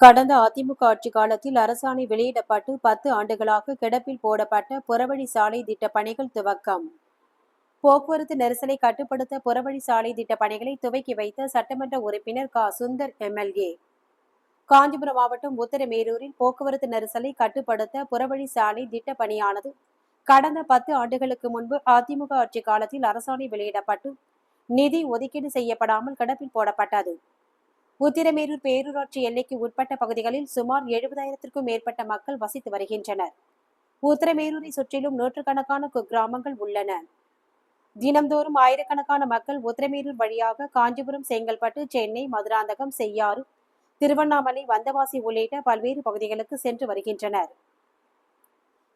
கடந்த அதிமுக ஆட்சி காலத்தில் அரசாணை வெளியிடப்பட்டு பத்து ஆண்டுகளாக கிடப்பில் போடப்பட்ட புறவழி சாலை திட்ட பணிகள் துவக்கம். போக்குவரத்து நெரிசலை கட்டுப்படுத்த புறவழி சாலை திட்ட பணிகளை துவக்கி வைத்த சட்டமன்ற உறுப்பினர் கா. சுந்தர் எம்எல்ஏ காஞ்சிபுரம் மாவட்டம் உத்தரமேரூரில் போக்குவரத்து நெரிசலை கட்டுப்படுத்த புறவழி சாலை திட்ட பணியானது கடந்த பத்து ஆண்டுகளுக்கு முன்பு அதிமுக ஆட்சி காலத்தில் அரசாணை வெளியிடப்பட்டு நிதி ஒதுக்கீடு செய்யப்படாமல் கிடப்பில் போடப்பட்டது. உத்திரமேரூர் பேரூராட்சி எல்லைக்கு உட்பட்ட பகுதிகளில் சுமார் எழுபதாயிரத்திற்கும் மேற்பட்ட மக்கள் வசித்து வருகின்றனர். உத்திரமேரூரை சுற்றிலும் நூற்றுக்கணக்கான குக்கிராமங்கள் உள்ளன. தினம்தோறும் ஆயிரக்கணக்கான மக்கள் உத்திரமேரூர் வழியாக காஞ்சிபுரம் செங்கல்பட்டு சென்னை மதுராந்தகம் செய்யாறு திருவண்ணாமலை வந்தவாசி உள்ளிட்ட பல்வேறு பகுதிகளுக்கு சென்று வருகின்றனர்.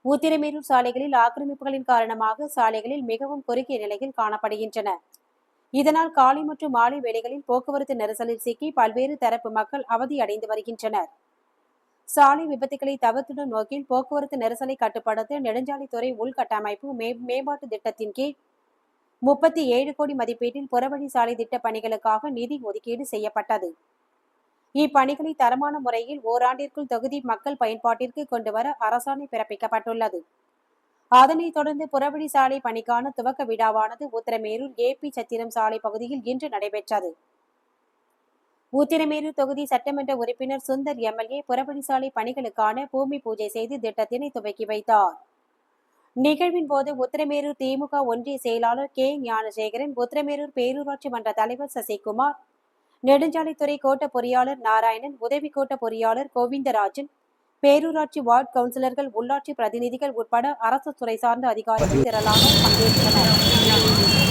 உத்திரமேரூர் சாலைகளில் ஆக்கிரமிப்புகளின் காரணமாக சாலைகளில் மிகவும் குறுகிய நிலையில் காணப்படுகின்றன. இதனால் காலை மற்றும் மாலை வேளைகளில் போக்குவரத்து நெரிசலில் சிக்கி பல்வேறு தரப்பு மக்கள் அவதி அடைந்து வருகின்றனர். சாலை விபத்துகளை தவிர்த்திடும் நோக்கில் போக்குவரத்து நெரிசலை கட்டுப்படுத்த நெடுஞ்சாலைத்துறை உள்கட்டமைப்பு மே மேம்பாட்டு திட்டத்தின் கீழ் முப்பத்தி ஏழு கோடி மதிப்பீட்டில் புறவழி சாலை திட்ட பணிகளுக்காக நிதி ஒதுக்கீடு செய்யப்பட்டது. இப்பணிகளை தரமான முறையில் ஓராண்டிற்குள் தொகுதி மக்கள் பயன்பாட்டிற்கு கொண்டுவர அரசாணை பிறப்பிக்கப்பட்டுள்ளது. அதனைத் தொடர்ந்து புறவழி சாலை பணிக்கான துவக்க விழாவானது உத்திரமேரூர் பி சத்திரம் சாலை பகுதியில் இன்று நடைபெற்றது. உத்திரமேரூர் தொகுதி சட்டமன்ற உறுப்பினர் சுந்தர் எம்எல்ஏ புறவழி சாலை பணிகளுக்கான பூமி பூஜை செய்து திட்டத்தினை துவக்கி வைத்தார். நிகழ்வின் போது உத்திரமேரூர் திமுக ஒன்றிய செயலாளர் கே ஞானசேகரன் உத்திரமேரூர் பேரூராட்சி மன்ற தலைவர் சசிகுமார் நெடுஞ்சாலைத்துறை கோட்ட பொறியாளர் நாராயணன் உதவி கோட்ட பொறியாளர் கோவிந்தராஜன் பேரூராட்சி வார்டு கவுன்சிலர்கள் உள்ளாட்சி பிரதிநிதிகள் உட்பட அரசு துறை சார்ந்த அதிகாரிகள் திரளாக பங்கேற்றனர்.